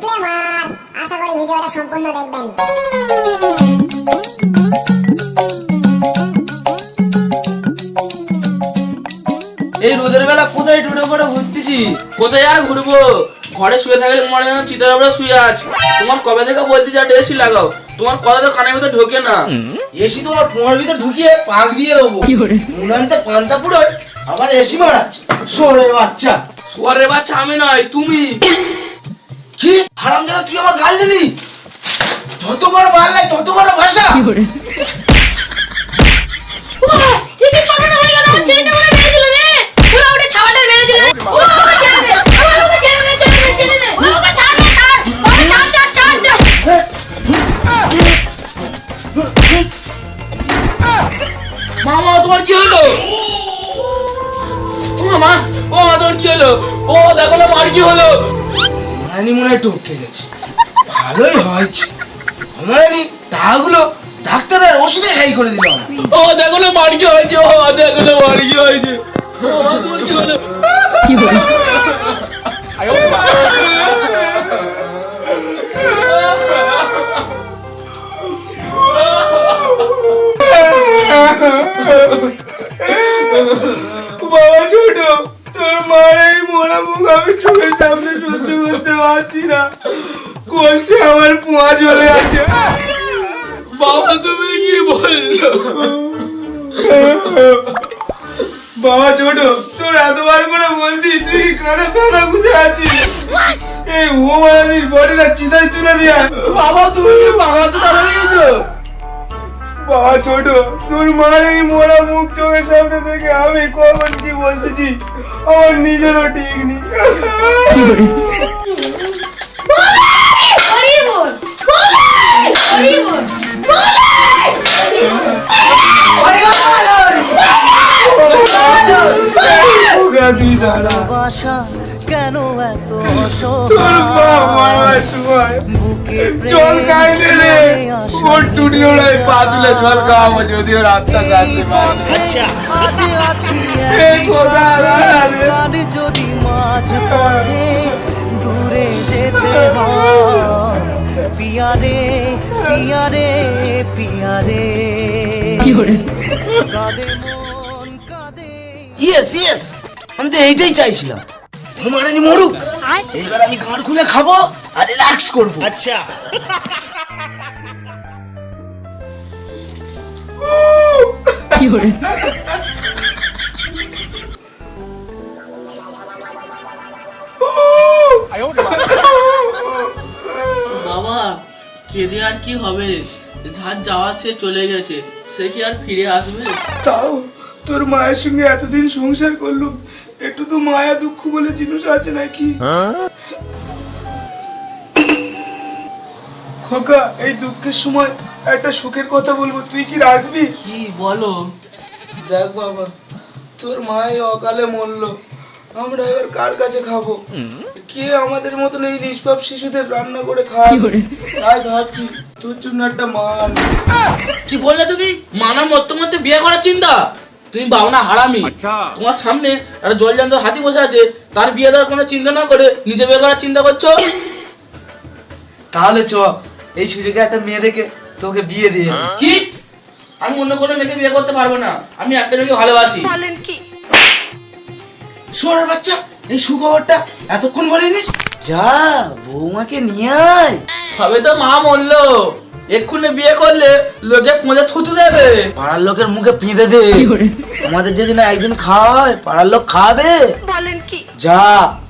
Disclaimer আশা করি ভিডিওটা সম্পূর্ণ দেখবেন। এই রোদের বেলা কোথায় টোটো করে ঘুরতেছি? কোথায় আর ঘুরবো? ঘরে শুয়ে থাকলে মনে যেন চিতার উপরে শুয়ে আছে। তোমার কবে থেকে বলতে যা এসি লাগাও। তোমার কথা তো কানের ভিতরে ঢোকে না। এসি তোমার পোঙার ভিতরে ঢুকিয়ে পাক দিয়ে দেবো। উনানতে পান্তা পুরো আবার এসি মারাচ্ছে। শোরের বাচ্চা। শুয়ারের বাচ্চা আমি নয় তুমি। কি? হারাম জাদা তুই আমার গাল দিলি যত বড় মাল নাই তত বড় ভাষা দিদি ছোটটা হয়ে গেল? আমার ছেলেটা মনে মেরে দিল রে। ওরা ওটা ছাওয়াটা মেরে দিল রে। ও আমাকে ছেড়ে দে। আমার ওকে ছেড়ে দে ছেড়ে দে ছেড়ে দে। ও আমাকে ছাড় দে ছাড়। ওকে ছাড় ছাড় ছাড় ছাড়। মামা তোমার কি হলো? ও মামা ও মামা তোমার কি হলো? ও দেখো না মার কি হলো? মানি মনে হয় টপকে গেছে। ভালোই হয়েছে। আমার টাকাগুলো ডাক্তারের ওষুধে খাই করে দিল ও দেখো না মার কি হয়েছে? ও দেখো না মার কি হয়েছে? কি হলো বাবা ছোট। তোর মার এই মোড়া মুখ আমি চোখের সামনে সহ্য করতে পারছি না। করছে আমার পোঁয়া চলে আছে। বাবা তুমি কি বলছো? বাবা ছোট তোর এতবার করে বলছি তুই কানে কানা গুছে আছিস। এই ও মারানির বডিটা চিতায় তুলে দিয়ে বাবা তুমি পাগল চোদা গেছো বাবা ছোট তোর মার এই মোড়া মুখ চোখের সামনে দেখে আমি কখন কি বলতেছি? আমার নিজেরও ঠিক নেই। কেন এত জল খাইলে ওর টুটি পা তুলে জল খাওয়াবো যদি ওর আত্মা শান্তি পায়? যদি পথে দূরে যেতে পিয়ারে পিয়ারে পিয়ারে। কাঁদে মন কাঁদে। ইয়েস ইয়েস আমি তো এইটাই চাইছিলাম। ঘুমারেনি মরুক। এইবার আমি ঘর খুলে খাব আর রিল্যাক্স করব। আচ্ছা। বাবা তাও তোর মায়ের সঙ্গে এতদিন সংসার করলুম, একটু তো মায়া দুঃখ বলে জিনিস আছে নাকি? খোকা, এই দুঃখের সময় একটা সুখের কথা বলব তুই কি রাখবি? কি বলো? দেখ বাবা তোর মা এই অকালে মরলো। আমরা এবার কার কাছে খাব? কে আমাদের মতন এই নিষ্পাপ শিশুদের রান্না করে খাওয়াবে তাই ভাবছি তোর জন্য একটা মা কি বললে তুমি? মানা মরতে মরতে বিয়ে করার চিন্তা? তুমি বাবনা হারামি। তোমার সামনে একটা জলজান্ত হাতি বসে আছে তার বিয়ে দেওয়ার কোনো চিন্তা না করে নিজে বিয়ে করার চিন্তা করছ? তাহলে চ এই সুযোগে একটা মেয়ে দেখে তোকে বিয়ে দিয়ে কি? আমি অন্য কোনো মেয়েকে বিয়ে করতে পারব না। আমি একটা মেয়েকে ভালোবাসি। শোনার বাচ্চা এই সুখবরটা এতক্ষণ বলিনিস যা বৌমাকে নিয়ে আয়। সবে তো মা মরলো এক্ষুনি বিয়ে করলে লোকে মজা থুতু দেবে। পাড়ার লোকের মুখে পিঁধে দে। আমাদের যদি না একদিন খাওয়ায় পাড়ার লোক খাবে। বলেন কি? যা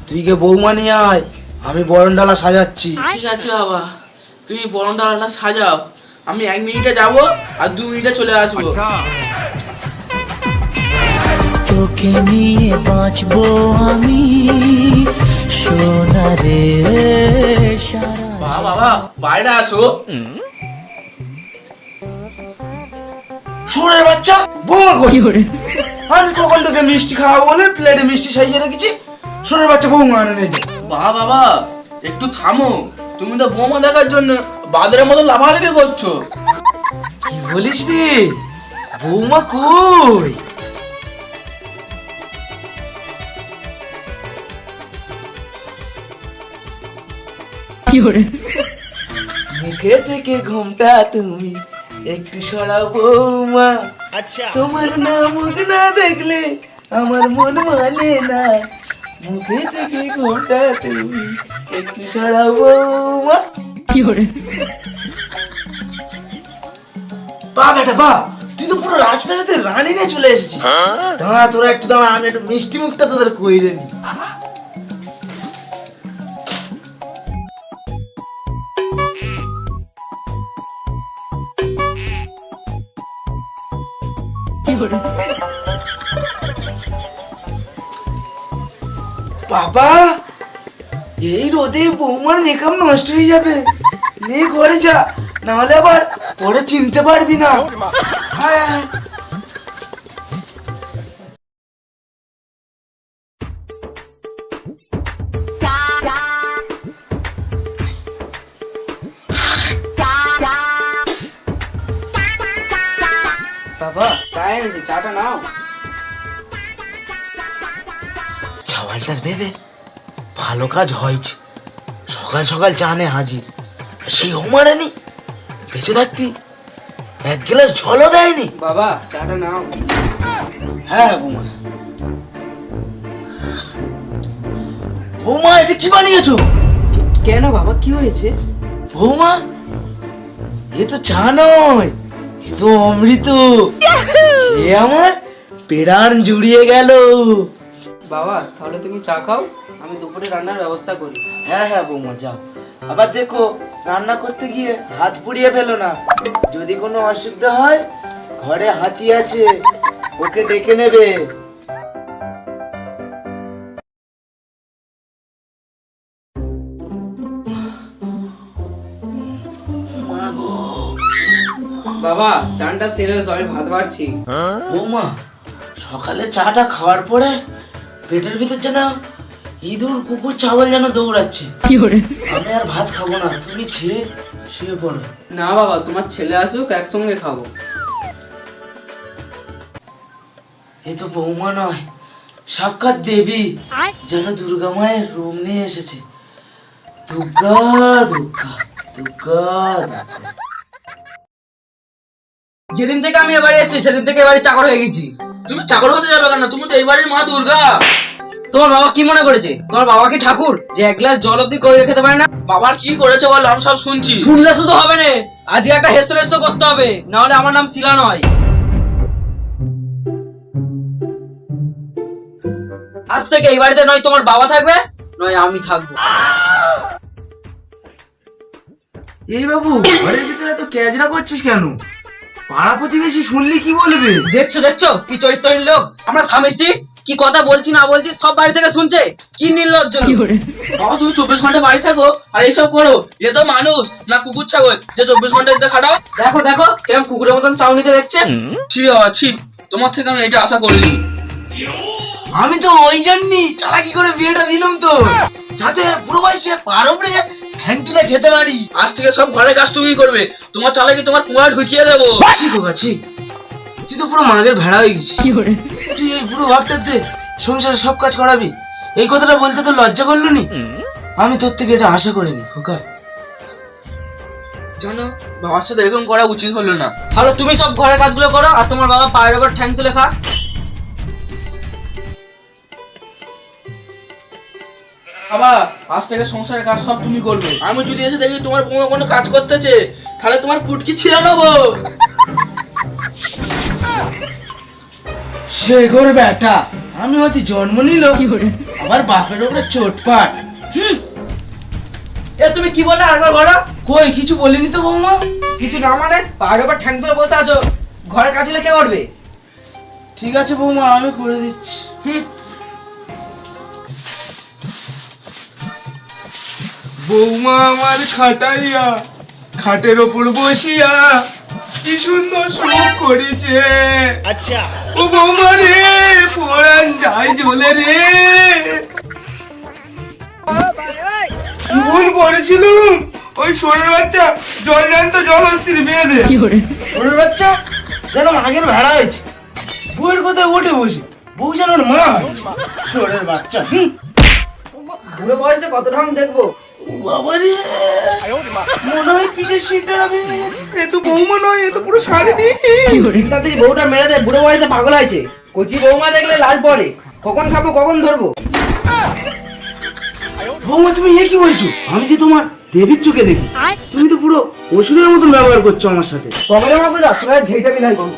তুই কে বৌমা নিয়ে আয়। আমি বরণ ডালা সাজাচ্ছি। ঠিক আছে বাবা তুই বরণ ডালাটা সাজাও। আমি এক মিনিটে যাব আর দু মিনিটে চলে আসব। তোকে নিয়ে বাঁচবো আমি সোনারে সারা বাবা বাবা বাইরে আসো। বাচ্চা বৌমা কই? আমি কখন তোকে মিষ্টি খাওয়াবো বলে প্লেটে মিষ্টি সাজিয়ে রেখেছি। শোনের বাচ্চা বৌমা আনে নেই বাবা বাবা একটু থামো। তুমি তো বোমা দেখার জন্য বাজারের মতো লাফালাফি করছ। কি বলিস রে? বৌমা কই? মুখে থেকে ঘুমটা তুমি একটু সরাও বৌমা। আচ্ছা। তোমার না মুখ না দেখলে আমার মন মানে না। মুখে থেকে ঘুমটা তুমি একটু সরাও বৌমা। বা বেটা বা তুই তো পুরো রাজপ্রাসাদের রানী নিয়ে চলে এসেছিস। দাঁড়া তোরা একটু দাঁড়া আমি একটু মিষ্টি মুখটা তোদের কইরে নি। বাবা এই রোদে বৌমার মেকআপ নষ্ট হয়ে যাবে। যা নাহলে আবার পরে চিনতে পারবি না। আয়, আয়। বাবা চাটা নাও। বেঁধে ভালো কাজ হয়েছে। সকাল সকাল চানে হাজির। সেই হোমারানি বেঁচে থাকতি? এক গ্লাস জলও দেয়নি? বাবা চাটা নাও। হ্যাঁ বৌমা। বৌমা এটা কি বানিয়েছো? কেন বাবা কি হয়েছে? বৌমা এ তো চা নয় এ তো অমৃত। খেয়ে আমার পেড়ান জুড়িয়ে গেল। বাবা তাহলে তুমি চা খাও আমি দুপুরে রান্নার ব্যবস্থা করি। হ্যাঁ হ্যাঁ বৌমা যাও। আবার দেখো রান্না করতে গিয়ে হাত পুড়িয়ে ফেলো না। যদি কোনো অসুবিধা হয় ঘরে হাতি আছে ওকে ডেকে নেবে। বাবা চানটা সেরে আমি ভাত বাড়ছি। বৌমা সকালে চাটা খাওয়ার পরে পেটের ভিতর যেন ইঁদুর কুকুর ছাগল যেন দৌড়াচ্ছে। আমি আর ভাত খাব না তুমি খেয়ে শুয়ে পড়ো। না বাবা তোমার ছেলে আসুক একসঙ্গে খাব। এ তো বৌমা নয় সাক্ষাৎ দেবী যেন দুর্গা মায়ের রূপ নিয়ে এসেছে। দুর্গা দুর্গা দুর্গা। যেদিন থেকে আমি এবারে এসেছি সেদিন থেকে এবারে চাকর হয়ে গেছি। তুমি চাকর হতে যাবে কেন? তুমি তো এই বাড়ির মা দুর্গা। তোমার বাবা কি মনে করেছে? তোমার বাবা কি ঠাকুর? যে এক গ্লাস জল অব্দি করে রেখে পারে না? বাবার কি করেছে বল? আমি সব শুনছি। শুনলে শুধু হবে না আজকে একটা হেস্ত হেস্ত করতে হবে না হলে আমার নাম শিলা নয়। আজ থেকে এই বাড়িতে নয় তোমার বাবা থাকবে নয় আমি থাকব। এই বাবু ঘরের ভিতরে তো ক্যাজরা করছিস কেন? পাড়া প্রতিবেশী শুনলি কি বলবে? দেখছ দেখছ কি চরিত্রহীন লোক। আমরা স্বামী স্ত্রী কি কথা বলছি না বলছি সব বাড়ি থেকে শুনছে? কি নির্লজ্জ। বাবা তুমি চব্বিশ ঘণ্টা বাড়ি থাকো আর এইসব করো। এ তো মানুষ না কুকুর ছাগল। যে চব্বিশ ঘণ্টা এতে খাটাও। দেখো দেখো কিরম কুকুরের মতন চাউনিতে দেখছে। ছি বাবা ছি। তোমার থেকে আমি এটা আশা করিনি। আমি তো ওই জন্যই চালাকি করে বিয়েটা দিলাম তো। যাতে পুরো বয়সে পার উপরে ঠ্যাং খেতে পারি। আজ থেকে সব ঘরের কাজ তুমি করবে। তোমার চালাকি তোমার পুয়া ঢুকিয়ে দেবো। ছি খোকা ছি। তুই তো পুরো মাগের ভেড়া হয়ে গেছিস। তুই এই পুরো ভাবটাতে সংসারে সব কাজ করাবি এই কথাটা বলতে তো লজ্জা করল নি? আমি তোর থেকে এটা আশা করিনি খোকা। জানো বাবার সাথে এরকম করা উচিত হলো না। তাহলে তুমি সব ঘরের কাজগুলো করো আর তোমার বাবা পায়ের ওপর ঠ্যাং তুলে খা বাবা আজ থেকে সংসারের কাজ সব তুমি করবে। আমি যদি এসে দেখি তোমার বৌমা কোনো কাজ করতেছে তাহলে তোমার পুটকি ছিঁড়ে নেব। সে করে বেটা আমি হয়তো জন্ম নিল। আমার বাপের উপরে চোটপাট। এ তুমি কি বলে আরেকবার বলো? কই কিছু বলিনি তো বৌমা? কিছু না মানে পায়ের ওপর ঠ্যাং তুলে বসে আছো। ঘরের কাজগুলো কে করবে? ঠিক আছে বৌমা আমি করে দিচ্ছি। বৌমা আমার খাটাইয়া খাটের ওপর বসিয়া কি সুন্দর সুখ করেছে। আচ্ছা। ও বৌমা রে পড়ান যায় জ্বলে রে। কি ভুল করেছিলুম ওই সোরের বাচ্চা জল জানতো জল অস্থির বেঁধে সোরের বাচ্চা যেন আগের ভেড়া হয়েছে। বউয়ের কথায় ওঠে বসে? বউ যেন ওর মা সোরের বাচ্চা হুম। বুড়ো বয়সে কত ঢং দেখব। বাবারে! মনে হয় পিঠের সিটটা ভেঙে এ তো বৌমা নয় এ তো পুরো শাড়ি তাড়াতাড়ি বউটা মেরে দেয় বুড়ো বয়সে পাগল হয়েছে। কচি বৌমা দেখলে লাল পড়ে। কখন খাব কখন ধরবো? বৌমা তুমি এ কি বলছো? আমি যে তোমার দেবীর চোখে দেখি। তুমি তো পুরো ওষুধের মতন ব্যবহার করছ আমার সাথে। কবে মাগো যা তোরা ঝেইটা বিধান করো।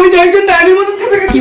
ওই তো একজন ডাইনির মতন থেকে গেছে